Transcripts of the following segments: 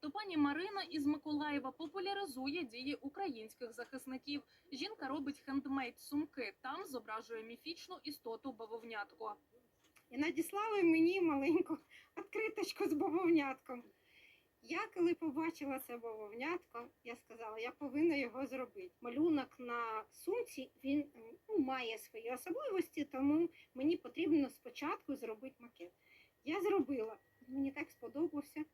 то пані Марина із Миколаєва популяризує дії українських захисників. Жінка робить хендмейд сумки. Там зображує міфічну істоту бавовнятко. і надіслали мені маленьку відкриточку з бавовнятком. Я коли побачила це бавовнятко, я сказала, я повинна його зробити. Малюнок на сумці він ну, має свої особливості, тому мені потрібно спочатку зробити макет. Я зробила, мені так сподобався.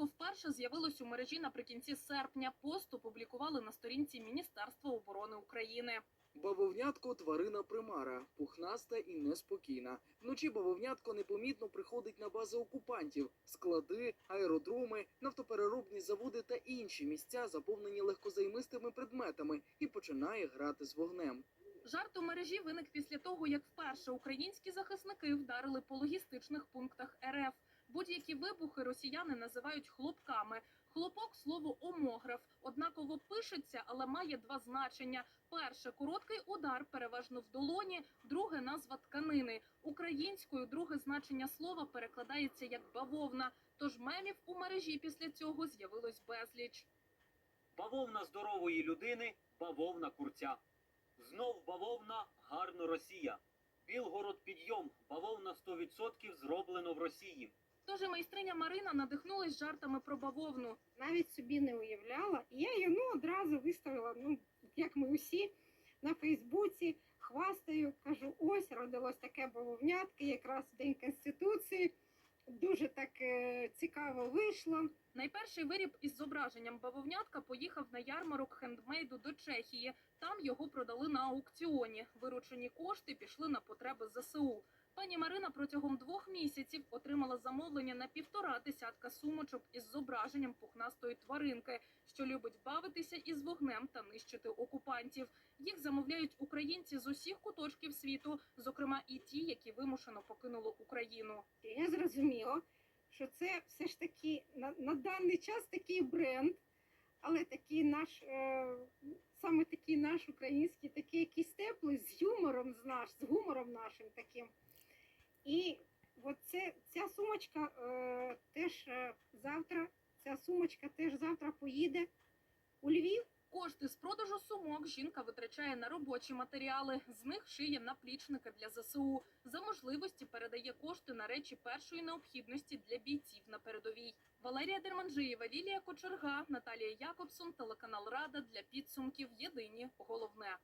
Бавовнятко вперше з'явилось у мережі наприкінці серпня. Пост опублікували на сторінці Міністерства оборони України. Бавовнятко тварина примара, пухнаста і неспокійна. Вночі бавовнятко непомітно приходить на бази окупантів, склади, аеродроми, нафтопереробні заводи та інші місця, заповнені легкозаймистими предметами, і починає грати з вогнем. Жарт у мережі виник після того, як вперше українські захисники вдарили по логістичних пунктах РФ. Будь-які вибухи росіяни називають хлопками. Хлопок слово омограф однаково пишеться, але має два значення: перше короткий удар, переважно в долоні, друге назва тканини. Українською друге значення слова перекладається як бавовна. Тож мемів у мережі після цього з'явилось безліч. Бавовна здорової людини, бавовна курця. Знов бавовна, гарно Росія. Білгород підйом, бавовна 100% зроблено в Росії. Тож майстриня Марина надихнулась жартами про бавовну. Навіть собі не уявляла. І я її ну, одразу виставила, ну, як ми усі, на Фейсбуці, хвастаю, кажу, ось родилось таке бавовнятки, якраз в День Конституції. Дуже так е, цікаво вийшло. Найперший виріб із зображенням бавовнятка поїхав на ярмарок хендмейду до Чехії. Там його продали на аукціоні. Виручені кошти пішли на потреби ЗСУ. Пані Марина протягом двох місяців отримала замовлення на півтора десятка сумочок із зображенням пухнастої тваринки, що любить бавитися із вогнем та нищити окупантів. Їх замовляють українці з усіх куточків світу, зокрема і ті, які вимушено покинули Україну. Я зрозуміла, що це все ж таки на, на даний час такий бренд, але такий наш, е, саме такий наш український, такий якийсь теплий, з юмором з наш, з гумором нашим таким. І от це, ця сумочка е, теж е, завтра, ця сумочка теж завтра поїде у Львів. Кошти з продажу сумок жінка витрачає на робочі матеріали. З них шиє наплічники для ЗСУ. За можливості передає кошти на речі першої необхідності для бійців на передовій. Валерія Дерманжиєва, Лілія Кочерга, Наталія Якобсон, телеканал Рада для підсумків. Єдині головне.